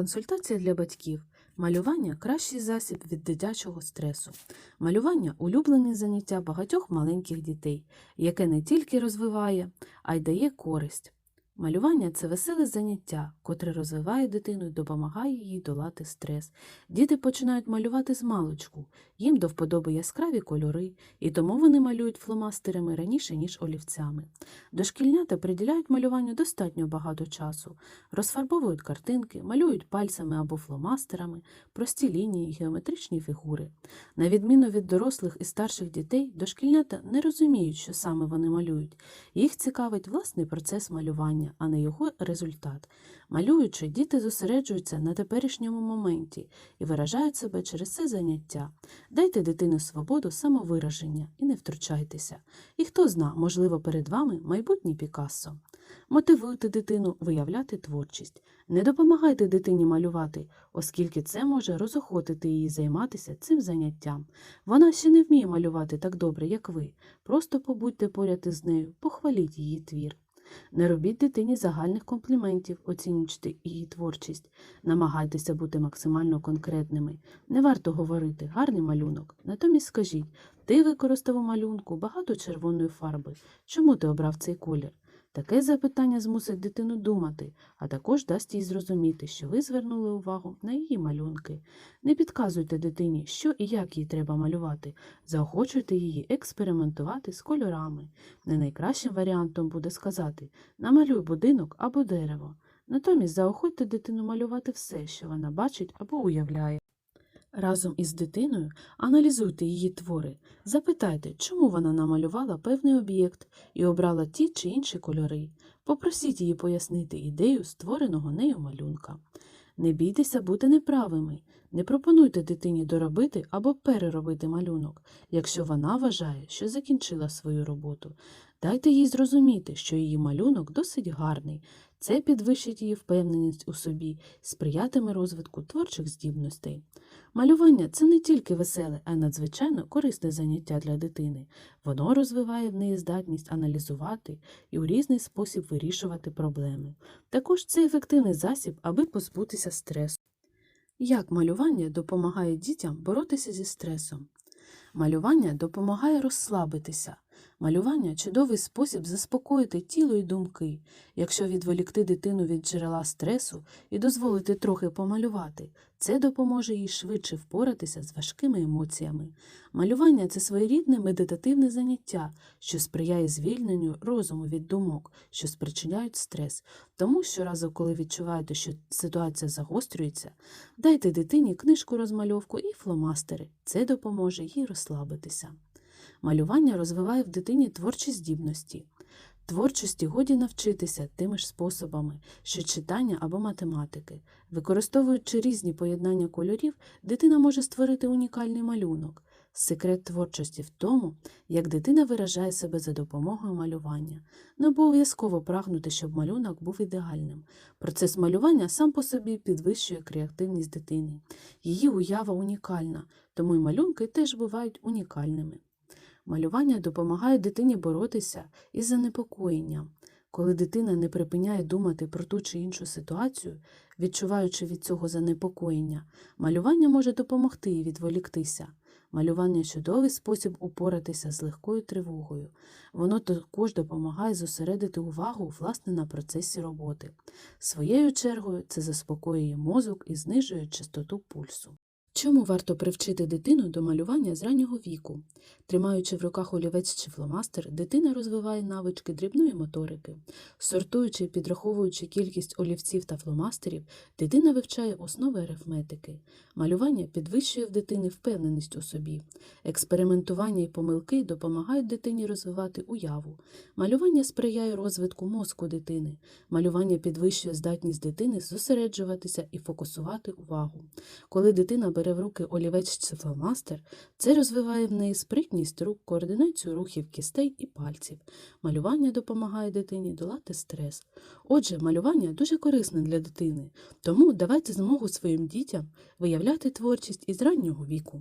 Консультація для батьків. Малювання кращий засіб від дитячого стресу. Малювання улюблене заняття багатьох маленьких дітей, яке не тільки розвиває, а й дає користь. Малювання це веселе заняття, котре розвиває дитину і допомагає їй долати стрес. Діти починають малювати з маличку, їм до вподоби яскраві кольори, і тому вони малюють фломастерами раніше, ніж олівцями. Дошкільнята приділяють малюванню достатньо багато часу, розфарбовують картинки, малюють пальцями або фломастерами, прості лінії, геометричні фігури. На відміну від дорослих і старших дітей, дошкільнята не розуміють, що саме вони малюють. Їх цікавить власний процес малювання, а не його результат. Малюючи, діти зосереджуються на теперішньому моменті і виражають себе через це заняття. Дайте дитині свободу самовираження і не втручайтеся. І хто зна, можливо, перед вами майбутній Пікассо. Мотивуйте дитину виявляти творчість. Не допомагайте дитині малювати, оскільки це може розохотити її займатися цим заняттям. Вона ще не вміє малювати так добре, як ви. Просто побудьте поряд із нею, похваліть її твір. Не робіть дитині загальних компліментів, оцінюючи її творчість. Намагайтеся бути максимально конкретними. Не варто говорити гарний малюнок. Натомість скажіть, ти використав у малюнку багато червоної фарби. Чому ти обрав цей колір? Таке запитання змусить дитину думати, а також дасть їй зрозуміти, що ви звернули увагу на її малюнки. Не підказуйте дитині, що і як їй треба малювати, заохочуйте її експериментувати з кольорами. Не найкращим варіантом буде сказати намалюй будинок або дерево. Натомість заохотьте дитину малювати все, що вона бачить або уявляє. Разом із дитиною аналізуйте її твори, запитайте, чому вона намалювала певний об'єкт і обрала ті чи інші кольори. Попросіть її пояснити ідею створеного нею малюнка. Не бійтеся бути неправими, не пропонуйте дитині доробити або переробити малюнок, якщо вона вважає, що закінчила свою роботу. Дайте їй зрозуміти, що її малюнок досить гарний. Це підвищить її впевненість у собі, сприятиме розвитку творчих здібностей. Малювання це не тільки веселе, а й надзвичайно корисне заняття для дитини. Воно розвиває в неї здатність аналізувати і у різний спосіб вирішувати проблеми. Також це ефективний засіб, аби позбутися стресу. Як малювання допомагає дітям боротися зі стресом? Малювання допомагає розслабитися. Малювання чудовий спосіб заспокоїти тіло і думки, якщо відволікти дитину від джерела стресу і дозволити трохи помалювати, це допоможе їй швидше впоратися з важкими емоціями. Малювання це своєрідне медитативне заняття, що сприяє звільненню розуму від думок, що спричиняють стрес. Тому щоразу, коли відчуваєте, що ситуація загострюється, дайте дитині книжку розмальовку і фломастери. Це допоможе їй розслабитися. Малювання розвиває в дитині творчі здібності. Творчості годі навчитися тими ж способами, що читання або математики. Використовуючи різні поєднання кольорів, дитина може створити унікальний малюнок. Секрет творчості в тому, як дитина виражає себе за допомогою малювання. Не обов'язково прагнути, щоб малюнок був ідеальним. Процес малювання сам по собі підвищує креативність дитини. Її уява унікальна, тому й малюнки теж бувають унікальними. Малювання допомагає дитині боротися із занепокоєнням. Коли дитина не припиняє думати про ту чи іншу ситуацію, відчуваючи від цього занепокоєння, малювання може допомогти їй відволіктися. Малювання чудовий спосіб упоратися з легкою тривогою. Воно також допомагає зосередити увагу власне на процесі роботи. Своєю чергою це заспокоює мозок і знижує частоту пульсу. Чому варто привчити дитину до малювання з раннього віку? Тримаючи в руках олівець чи фломастер, дитина розвиває навички дрібної моторики. Сортуючи і підраховуючи кількість олівців та фломастерів, дитина вивчає основи арифметики. Малювання підвищує в дитини впевненість у собі. Експериментування і помилки допомагають дитині розвивати уяву. Малювання сприяє розвитку мозку дитини. Малювання підвищує здатність дитини зосереджуватися і фокусувати увагу. Коли дитина бере в руки олівець чи фломастер, це розвиває в неї спритність рук, координацію рухів кістей і пальців. Малювання допомагає дитині долати стрес. Отже, малювання дуже корисне для дитини, тому давайте змогу своїм дітям виявляти творчість із раннього віку.